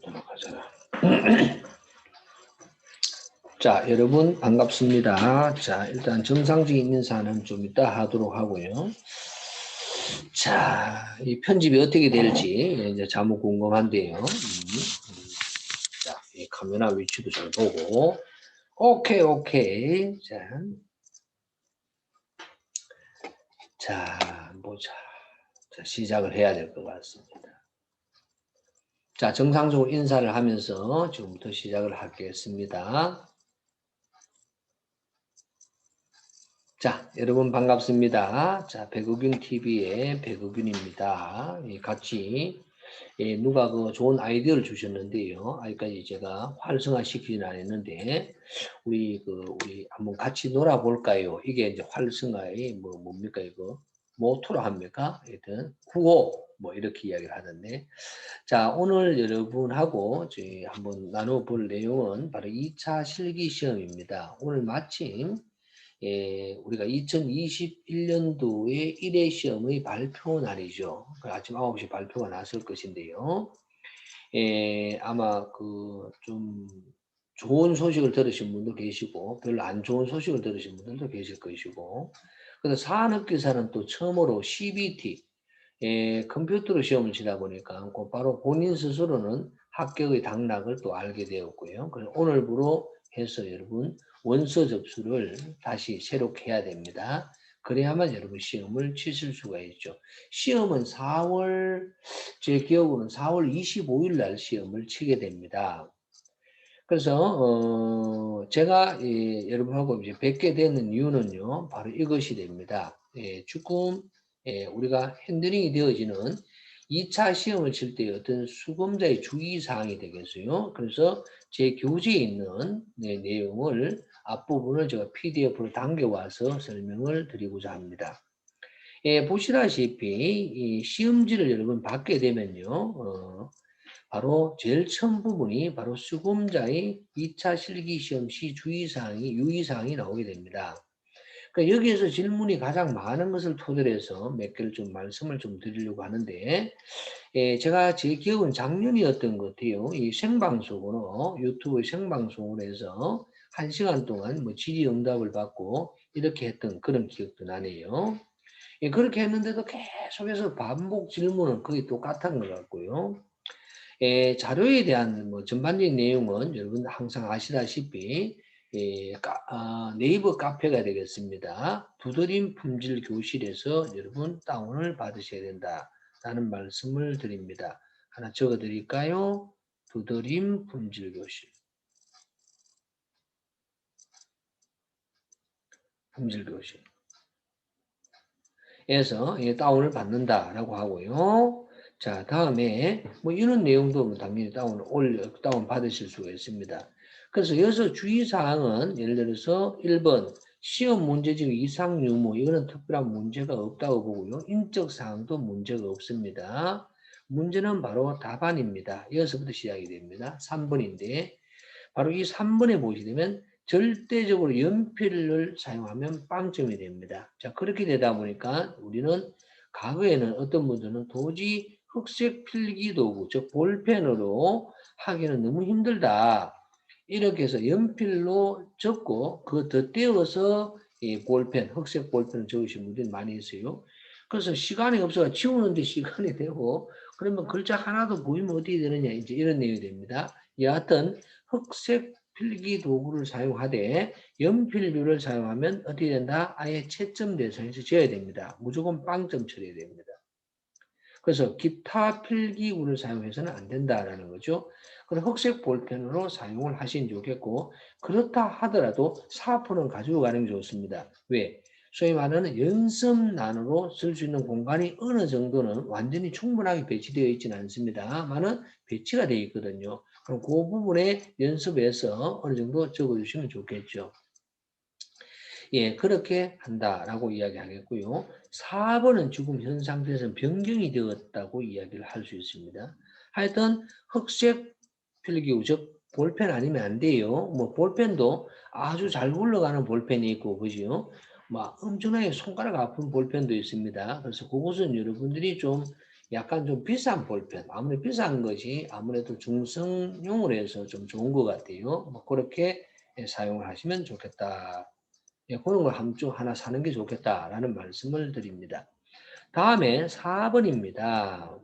자, 여러분 반갑습니다. 자, 일단 정상적인 인사는 좀 이따 하도록 하고요. 자, 이 편집이 어떻게 될지 이제 자무 궁금한데요. 음, 음. 자, 이 카메라 위치도 잘 보고. 오케이, 오케이. 자, 자, 보자. 자, 시작을 해야 될 것 같습니다. 자, 정상적으로 인사를 하면서 지금부터 시작을 하겠습니다. 자, 여러분 반갑습니다. 자, 백의균 TV의 백의균입니다. 예, 같이 예, 누가 그 좋은 아이디어를 주셨는데요. 아직까지 제가 활성화 시키지는 않았는데 우리 그 우리 한번 같이 놀아볼까요? 이게 이제 활성화의 뭐 뭡니까 이거 모토로 합니까? 하여튼 구호 뭐 이렇게 이야기를 하던데 자 오늘 여러분하고 저희 한번 나눠볼 내용은 바로 2차 실기 시험입니다. 오늘 마침 예, 우리가 2021년도에 1회 시험의 발표 날이죠. 그 아침 9시 발표가 났을 것인데요. 예, 아마 그 좀 좋은 소식을 들으신 분도 계시고 별로 안 좋은 소식을 들으신 분들도 계실 것이고 그래서 산업기사는 또 처음으로 CBT 예, 컴퓨터로 시험을 치다 보니까 곧바로 본인 스스로는 합격의 당락을 또 알게 되었고요. 그래서 오늘부로 해서 여러분 원서 접수를 다시 새롭게 해야 됩니다. 그래야만 여러분 시험을 치실 수가 있죠. 시험은 4월 제 기억으로는 4월 25일 날 시험을 치게 됩니다. 그래서 어 제가 예, 여러분하고 이제 뵙게 되는 이유는요. 바로 이것이 됩니다. 예, 조금 예, 우리가 핸들링이 되어지는 2차 시험을 칠 때 어떤 수검자의 주의사항이 되겠어요. 그래서 제 교재에 있는 네, 내용을 앞부분을 제가 PDF로 당겨와서 설명을 드리고자 합니다. 예, 보시다시피 이 시험지를 여러분 받게 되면요. 어, 바로 제일 처음 부분이 바로 수검자의 2차 실기시험 시 주의사항이 유의사항이 나오게 됩니다. 그러니까 여기에서 질문이 가장 많은 것을 토대로 해서 몇 개를 좀 말씀을 좀 드리려고 하는데 예, 제가 제 기억은 작년이었던 것 같아요. 이 생방송으로 유튜브 생방송으로 해서 한 시간 동안 뭐 질의응답을 받고 이렇게 했던 그런 기억도 나네요. 예, 그렇게 했는데도 계속해서 반복 질문은 거의 똑같은 것 같고요. 예, 자료에 대한 뭐 전반적인 내용은 여러분 항상 아시다시피 예, 까, 아, 네이버 카페가 되겠습니다. 두드림 품질 교실에서 여러분 다운을 받으셔야 된다라는 말씀을 드립니다. 하나 적어 드릴까요? 두드림 품질 교실. 품질 교실. 에서 예, 다운을 받는다라고 하고요. 자, 다음에 뭐 이런 내용도 뭐 당연히 다운 올려 다운 받으실 수가 있습니다. 그래서 여기서 주의사항은 예를 들어서 1번 시험 문제집 이상 유무 이거는 특별한 문제가 없다고 보고요. 인적 사항도 문제가 없습니다. 문제는 바로 답안입니다. 여기서부터 시작이 됩니다. 3번인데 바로 이 3번에 보시면 절대적으로 연필을 사용하면 빵점이 됩니다. 자 그렇게 되다 보니까 우리는 과거에는 어떤 분들은 도저히 흑색 필기 도구 즉 볼펜으로 하기는 너무 힘들다. 이렇게 해서 연필로 적고 그거 덧대어서 이 볼펜, 흑색 볼펜을 적으신 분들이 많이 있어요. 그래서 시간이 없어서 지우는데 시간이 되고 그러면 글자 하나도 보이면 어떻게 되느냐 이제 이런 내용이 됩니다. 여하튼 흑색 필기 도구를 사용하되 연필류를 사용하면 어떻게 된다? 아예 채점 대상에서 지어야 됩니다. 무조건 빵점 처리해야 됩니다. 그래서 기타 필기구를 사용해서는 안 된다라는 거죠. 그럼 흑색 볼펜으로 사용을 하시는 좋겠고 그렇다 하더라도 사포는 가지고 가는 게 좋습니다. 왜? 소위 말하는 연습란으로 쓸 수 있는 공간이 어느 정도는 완전히 충분하게 배치되어 있지는 않습니다만은 배치가 되어 있거든요. 그럼 그 부분에 연습해서 어느 정도 적어주시면 좋겠죠. 예, 그렇게 한다라고 이야기하겠고요. 4번은 지금 현 상태에서 변경이 되었다고 이야기를 할 수 있습니다. 하여튼 흑색 필기구 즉 볼펜 아니면 안 돼요. 뭐 볼펜도 아주 잘 굴러가는 볼펜이 있고 그죠? 막 엄청나게 손가락 아픈 볼펜도 있습니다. 그래서 그것은 여러분들이 좀 약간 좀 비싼 볼펜, 아무리 비싼 것이 아무래도 중성용으로 해서 좀 좋은 것 같아요. 뭐 그렇게 예, 사용을 하시면 좋겠다. 예, 그런 걸 한쪽 하나 사는 게 좋겠다라는 말씀을 드립니다. 다음에 4번입니다.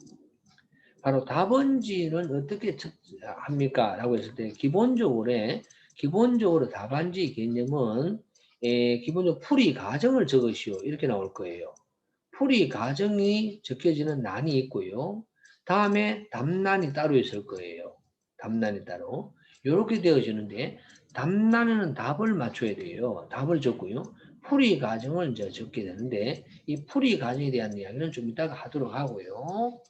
바로 답안지는 어떻게 첫- 합니까? 라고 했을 때 기본적으로 기본적으로 답안지 개념은 에, 기본적으로 풀이 과정을 적으시오 이렇게 나올 거예요. 풀이 과정이 적혀지는 난이 있고요. 다음에 답란이 따로 있을 거예요. 답란이 따로 이렇게 되어지는데 답란에는 답을 맞춰야 돼요. 답을 적고요. 풀이 과정을 이제 적게 되는데 이 풀이 과정에 대한 이야기는 좀 이따가 하도록 하고요.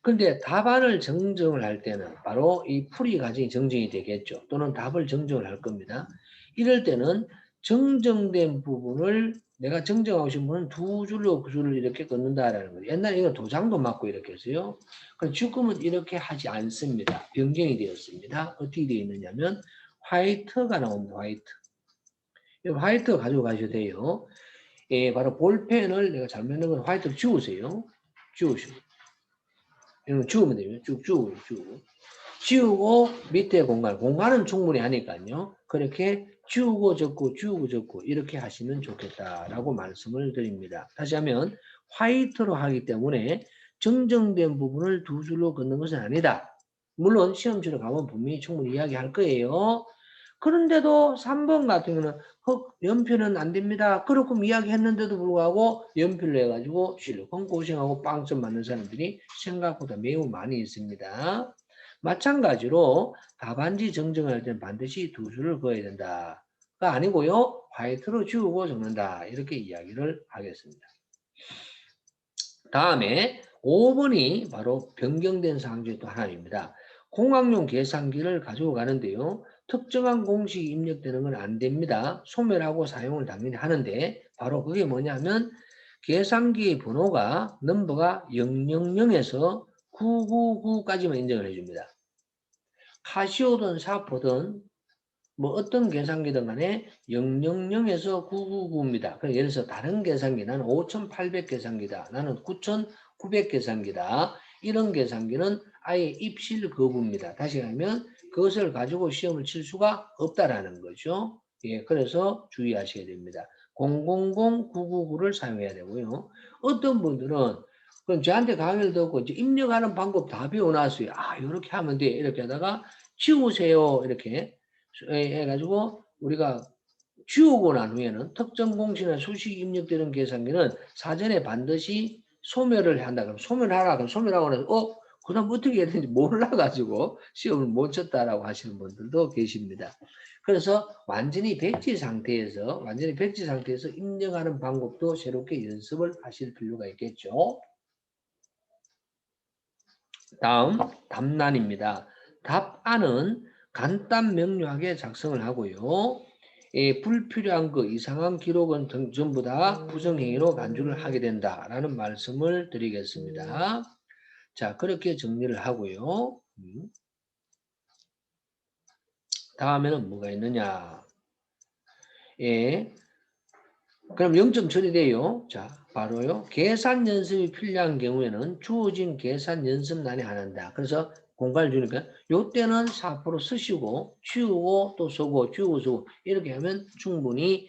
근데 답안을 정정을 할 때는 바로 이 풀이 과정이 정정이 되겠죠. 또는 답을 정정을 할 겁니다. 이럴 때는 정정된 부분을 내가 정정하고 싶은 분은 두 줄로 그 줄을 이렇게 긋는다라는 거예요. 옛날에 이거 도장도 맞고 이렇게 했어요. 그럼 지금은 이렇게 하지 않습니다. 변경이 되었습니다. 어떻게 되어 있느냐면 화이트가 나옵니다. 화이트. 이 화이트 가지고 가셔도 돼요. 예, 바로 볼펜을 내가 잘못 넣은 건 화이트를 지우세요. 지우시고. 이런 지우면 돼요. 쭉 지우고. 지우고 밑에 공간. 공간은 충분히 하니까요. 그렇게 지우고 적고 지우고 적고 이렇게 하시면 좋겠다라고 말씀을 드립니다. 다시 하면 화이트로 하기 때문에 정정된 부분을 두 줄로 긋는 것은 아니다. 물론 시험지로 가면 분명히 충분히 이야기할 거예요. 그런데도 3번 같은 경우는 헉, 연필은 안 됩니다. 그렇게 이야기했는데도 불구하고 연필로 해가지고 실컷 고생하고 빵점 맞는 사람들이 생각보다 매우 많이 있습니다. 마찬가지로 답안지 정정할 때는 반드시 두 줄을 그어야 된다가 아니고요. 화이트로 지우고 적는다. 이렇게 이야기를 하겠습니다. 다음에 5번이 바로 변경된 사항 중에 또 하나입니다. 공학용 계산기를 가지고 가는데요. 특정한 공식이 입력되는 건 안 됩니다. 소멸하고 사용을 당연히 하는데 바로 그게 뭐냐면 계산기 번호가 넘버가 000에서 999까지만 인정을 해줍니다. 카시오든 샤프든 뭐 어떤 계산기든 간에 000에서 999입니다. 그럼 예를 들어서 다른 계산기 나는 5800 계산기다. 나는 9900 계산기다. 이런 계산기는 아예 입실 거부입니다. 다시 하면 그것을 가지고 시험을 칠 수가 없다라는 거죠. 예, 그래서 주의하셔야 됩니다. 000999를 사용해야 되고요. 어떤 분들은 그럼 저한테 강의를 듣고 이제 입력하는 방법 다 배워놨어요. 아, 이렇게 하면 돼. 이렇게 하다가 지우세요. 이렇게 해가지고 우리가 지우고 난 후에는 특정 공식이나 수식이 입력되는 계산기는 사전에 반드시 소멸을 한다. 그럼 소멸하라. 그럼 소멸하고 나서 어? 그 다음 어떻게 해야 되는지 몰라가지고 시험을 못 쳤다라고 하시는 분들도 계십니다. 그래서 완전히 백지 상태에서 완전히 백지 상태에서 입력하는 방법도 새롭게 연습을 하실 필요가 있겠죠. 다음 답란입니다. 답안은 간단 명료하게 작성을 하고요. 예, 불필요한 거 이상한 기록은 등- 전부 다 부정행위로 간주를 하게 된다라는 말씀을 드리겠습니다. 자 그렇게 정리를 하고요. 음. 다음에는 뭐가 있느냐? 예. 그럼 0점 처리돼요. 자, 바로요. 계산 연습이 필요한 경우에는 주어진 계산 연습란에 한한다. 그래서 공간을 주니까 요때는 4% 쓰시고 치우고 또 쓰고 치우고 쓰고 이렇게 하면 충분히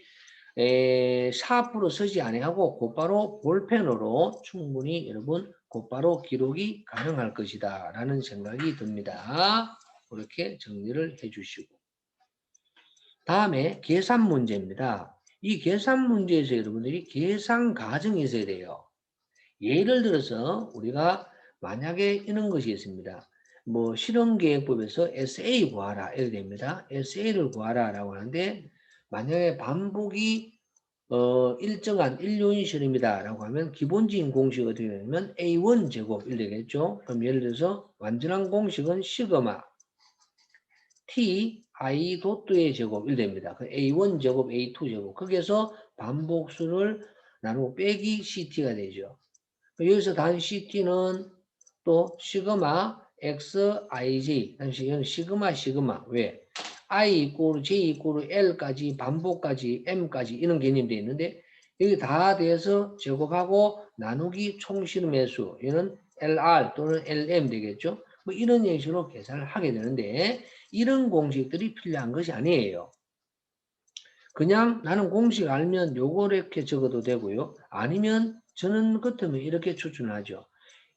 에, 4% 쓰지 아니하고 곧바로 볼펜으로 충분히 여러분 곧바로 기록이 가능할 것이다 라는 생각이 듭니다. 그렇게 정리를 해 주시고 다음에 계산 문제입니다. 이 계산 문제에서 여러분들이 계산 과정이 있어야 돼요. 예를 들어서 우리가 만약에 이런 것이 있습니다. 뭐 실험계획법에서 SA 구하라 이렇게 됩니다. SA를 구하라 라고 하는데 만약에 반복이 어, 일정한 인류인 실험이다라고 하면 기본적인 공식이 어떻게 되냐면 A1 제곱 이 되겠죠. 그럼 예를 들어서 완전한 공식은 시그마 T I 도트의 제곱 이 됩니다. 그 A1 제곱 A2 제곱 거기에서 반복수를 나누고 빼기 CT가 되죠. 여기서 단 CT는 또 시그마 X, I, J. 당시 이건 시그마, 시그마. 왜? I 이꼬르 J 이꼬르 L까지 반복까지 M까지 이런 되어 있는데 여기 다 돼서 제곱하고 나누기 총실의 매수. 얘는 LR 또는 LM 되겠죠. 뭐 이런 형식으로 계산을 하게 되는데 이런 공식들이 필요한 것이 아니에요. 그냥 나는 공식 알면 요거 이렇게 적어도 되고요. 아니면 저는 같으면 이렇게 추천하죠.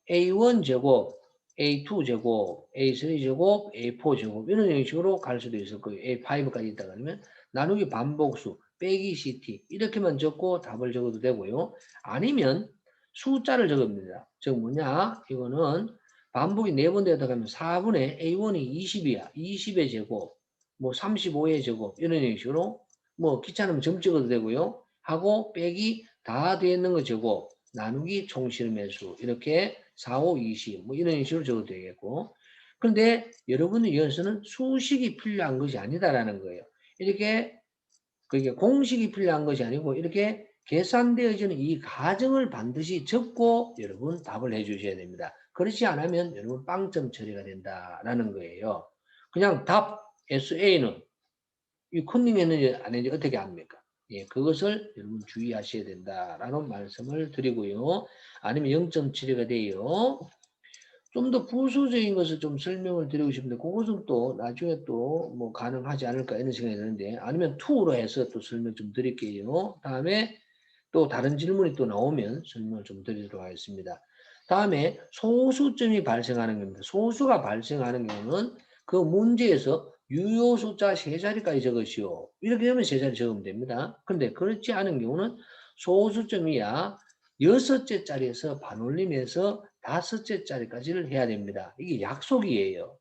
A1 제곱, A2 제곱, A3 제곱, A4 제곱 이런 형식으로 갈 수도 있을 거예요. A5까지 있다 그러면 나누기 반복수 빼기 CT 이렇게만 적고 답을 적어도 되고요. 아니면 숫자를 적읍니다. 즉 뭐냐 이거는 반복이 네 번 되다 가면 4분의 A1이 20이야. 20의 제곱 뭐 35의 제곱 이런 형식으로 뭐 귀찮으면 점 찍어도 되고요. 하고 빼기 다 되어 있는 거 제곱 나누기 총실의 수 이렇게 4, 5, 20 뭐 이런 식으로 적어도 되겠고 그런데 여러분의 연수는 수식이 필요한 것이 아니다라는 거예요. 이렇게 그게 공식이 필요한 것이 아니고 이렇게 계산되어지는 이 가정을 반드시 적고 여러분 답을 해 주셔야 됩니다. 그렇지 않으면 여러분 빵점 처리가 된다라는 거예요. 그냥 답 SA는 이 컨닝했는지 안 했는지 어떻게 합니까? 예, 그것을 여러분 주의하셔야 된다라는 말씀을 드리고요. 아니면 0.7가 돼요. 좀 더 부수적인 것을 좀 설명을 드리고 싶은데 그것은 또 나중에 또 뭐 가능하지 않을까 이런 생각이 드는데 아니면 2로 해서 또 설명 좀 드릴게요. 다음에 또 다른 질문이 또 나오면 설명을 좀 드리도록 하겠습니다. 다음에 소수점이 발생하는 겁니다. 소수가 발생하는 경우는 그 문제에서 유효 숫자 세 자리까지 적으시오. 이렇게 되면 세 자리 적으면 됩니다. 그런데 그렇지 않은 경우는 소수점이야 여섯째 자리에서 반올림해서 다섯째 자리까지를 해야 됩니다. 이게 약속이에요.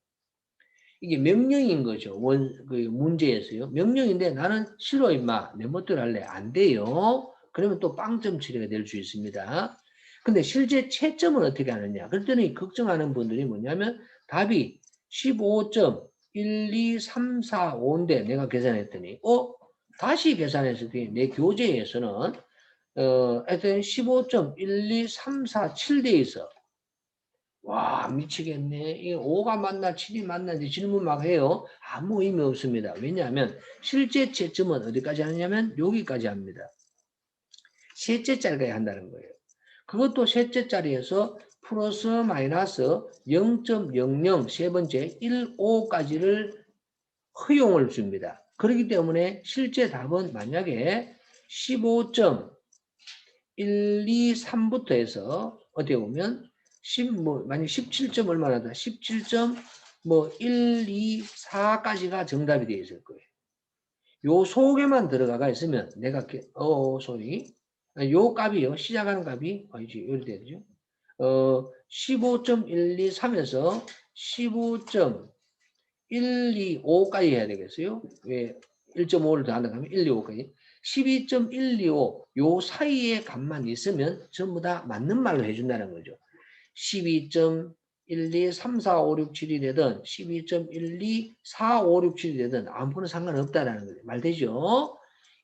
이게 명령인 거죠. 원, 그 문제에서요. 명령인데 나는 싫어 임마. 내 멋대로 할래. 안 돼요. 그러면 또 빵점 처리가 될 수 있습니다. 근데 실제 채점은 어떻게 하느냐? 그랬더니 걱정하는 분들이 뭐냐면 답이 15점 1, 2, 3, 4, 5인데 내가 계산했더니 어? 다시 계산했을 때내 교재에서는 어, 하여튼 15점 1, 2, 3, 4, 7대 있어. 와 미치겠네. 이 5가 맞나 7이 맞나 질문 막 해요. 아무 의미 없습니다. 왜냐하면 실제 채점은 어디까지 하느냐면 여기까지 합니다. 셋째 자리까지 한다는 거예요. 그것도 셋째 자리에서 플러스 마이너스 0.00 세 번째 15까지를 허용을 줍니다. 그렇기 때문에 실제 답은 만약에 15점 1, 2, 3부터 해서 어떻게 보면 10, 뭐, 만약 17점 얼마나 다 17점 뭐 1, 2, 4까지가 정답이 되어 있을 거예요. 요 속에만 들어가가 있으면 내가 어 소리 요 값이요 시작하는 값이 아니지 이렇게 되죠. 어 15.123에서 15.125까지 해야 되겠어요. 왜 1.5를 더한다 하면 125까지 12.125 요 사이의 값만 있으면 전부 다 맞는 말로 해준다는 거죠. 12.12, 3, 4, 5, 6, 7이 되든 12.12, 4, 5, 6, 7이 되든 아무거나 상관없다라는 거죠. 말 되죠?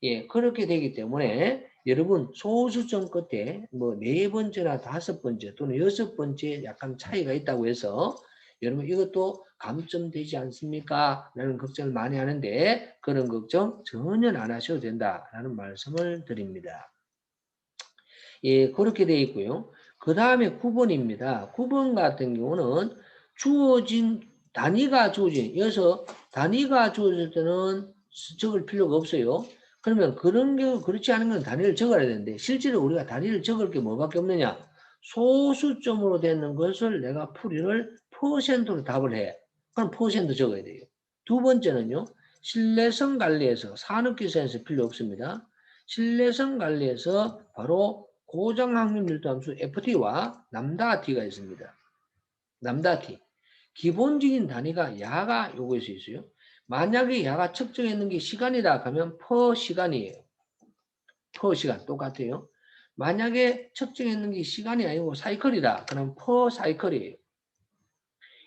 예, 그렇게 되기 때문에 여러분 소수점 끝에 뭐 네 번째나 다섯 번째 또는 여섯 번째 약간 차이가 있다고 해서 여러분 이것도 감점되지 않습니까? 라는 걱정을 많이 하는데 그런 걱정 전혀 안 하셔도 된다라는 말씀을 드립니다. 예, 그렇게 되어 있고요. 그 다음에 9번입니다. 9번 같은 경우는 주어진 단위가 주어진 여기서 단위가 주어질 때는 적을 필요가 없어요. 그러면 그런 경우 그렇지 않은 건 단위를 적어야 되는데 실제로 우리가 단위를 적을 게 뭐밖에 없느냐? 소수점으로 되는 것을 내가 풀이를 퍼센트로 답을 해. 그럼 퍼센트 적어야 돼요. 두 번째는요. 신뢰성 관리에서 산업기사에서 필요 없습니다. 신뢰성 관리에서 바로 고정 확률 밀도 함수 FT와 남다 T가 있습니다. 남다 T. 기본적인 단위가 야가 요거에서 있어요 만약에 야가 측정했는 게 시간이다 하면 퍼 시간이에요. 퍼 시간 똑같아요. 만약에 측정했는 게 시간이 아니고 사이클이다. 그럼 퍼 사이클이에요.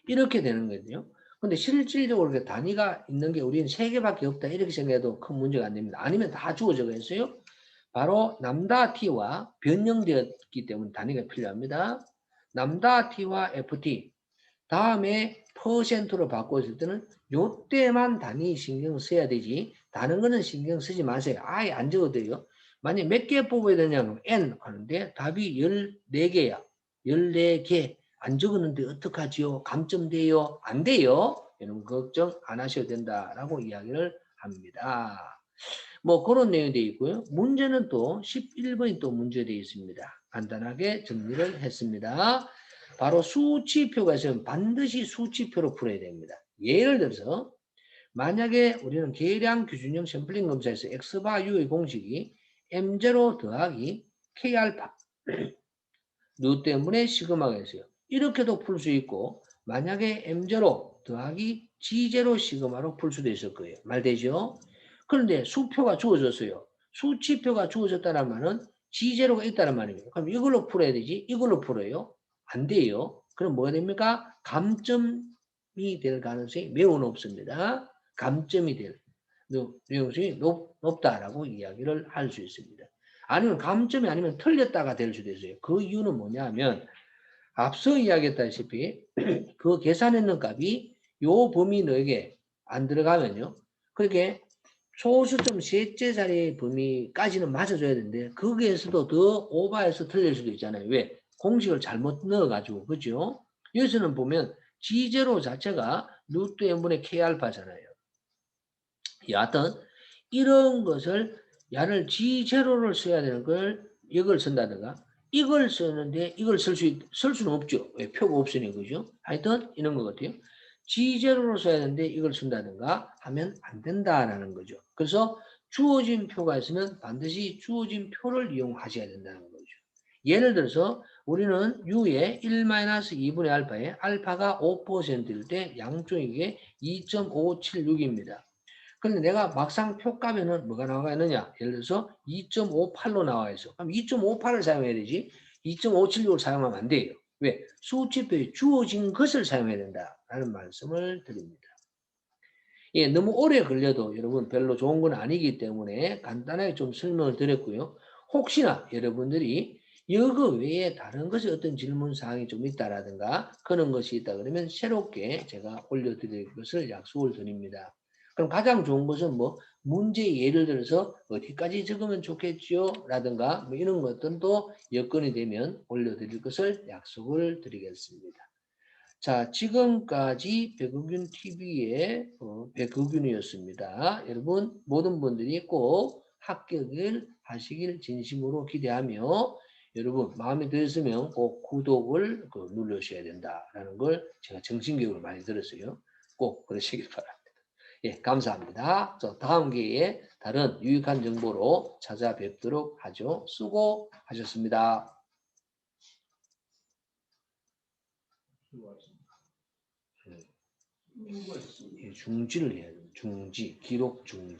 이렇게 되는 거죠. 근데 실질적으로 단위가 있는 게 우리는 세 개밖에 없다. 이렇게 생각해도 큰 문제가 안 됩니다. 아니면 다 주어져 있어요. 바로 남다 t와 변형되었기 때문에 단위가 필요합니다. 남다 t와 ft 다음에 퍼센트로 바꿨을 때는 요때만 단위 신경 써야 되지 다른 거는 신경 쓰지 마세요. 아예 안 적어도 돼요. 만약 몇 개 뽑아야 되냐면 n 하는데 답이 14개야. 14개. 안 적었는데 어떡하지요? 감점돼요? 안 돼요? 여러분 걱정 안 하셔도 된다라고 이야기를 합니다. 뭐 그런 내용이 되어 있고요. 문제는 또 11번이 또 문제 되어 있습니다. 간단하게 정리를 했습니다. 바로 수치표가 있으면 반드시 수치표로 풀어야 됩니다. 예를 들어서 만약에 우리는 계량 규준형 샘플링 검사에서 X바 U의 공식이 M0 더하기 K알파 누 때문에 시그마가 있어요. 이렇게도 풀 수 있고 만약에 M0 더하기 G0 시그마로 풀 수도 있을 거예요. 말 되죠? 그런데 수표가 주어졌어요. 수치표가 주어졌다는 말은 G0가 있다는 말이에요. 그럼 이걸로 풀어야 되지? 이걸로 풀어요? 안 돼요. 그럼 뭐가 됩니까? 감점이 될 가능성이 매우 높습니다. 감점이 될 가능성이 높, 높다라고 이야기를 할 수 있습니다. 아니면 감점이 아니면 틀렸다가 될 수도 있어요. 그 이유는 뭐냐면 앞서 이야기했다시피 그 계산했는 값이 요 범위 내에 안 들어가면요. 그렇게 소수점 셋째 자리 범위까지는 맞아줘야 되는데 거기에서도 더 오버해서 틀릴 수도 있잖아요. 왜? 공식을 잘못 넣어가지고 그죠? 여기서는 보면 G0 자체가 루트 n분의 K알파잖아요. 여하튼 이런 것을 야를 G0를 써야 되는 걸 이걸 쓴다든가 이걸 쓰는데 이걸 쓸 수, 쓸 수는 없죠. 왜? 표가 없으니 그죠? 하여튼 이런 것 같아요. G0로 써야 되는데 이걸 쓴다든가 하면 안 된다라는 거죠. 그래서 주어진 표가 있으면 반드시 주어진 표를 이용하셔야 된다는 거죠. 예를 들어서 우리는 U의 1-2분의 알파에 알파가 5%일 때 양쪽이게 2.576입니다. 그런데 내가 막상 표값에는 뭐가 나와 있느냐? 예를 들어서 2.58로 나와 있어. 그럼 2.58을 사용해야 되지. 2.576을 사용하면 안 돼요. 왜? 수치표에 주어진 것을 사용해야 된다라는 말씀을 드립니다. 예, 너무 오래 걸려도 여러분 별로 좋은 건 아니기 때문에 간단하게 좀 설명을 드렸고요. 혹시나 여러분들이 이거 외에 다른 것이 어떤 질문 사항이 좀 있다라든가 그런 것이 있다 그러면 새롭게 제가 올려드릴 것을 약속을 드립니다. 그럼 가장 좋은 것은 뭐 문제 예를 들어서 어디까지 적으면 좋겠죠? 라든가 뭐 이런 것들도 여건이 되면 올려드릴 것을 약속을 드리겠습니다. 자, 지금까지 백의균 TV의 어, 백의균이었습니다. 여러분 모든 분들이 꼭 합격을 하시길 진심으로 기대하며 여러분 마음에 드셨으면 꼭 구독을 그 누르셔야 된다라는 걸 제가 정신교육을 많이 들었어요. 꼭 그러시길 바랍니다. 예, 감사합니다. 저 다음 기회에 다른 유익한 정보로 찾아뵙도록 하죠. 수고하셨습니다. 예, 중지를 해야 돼요. 중지, 기록 중지.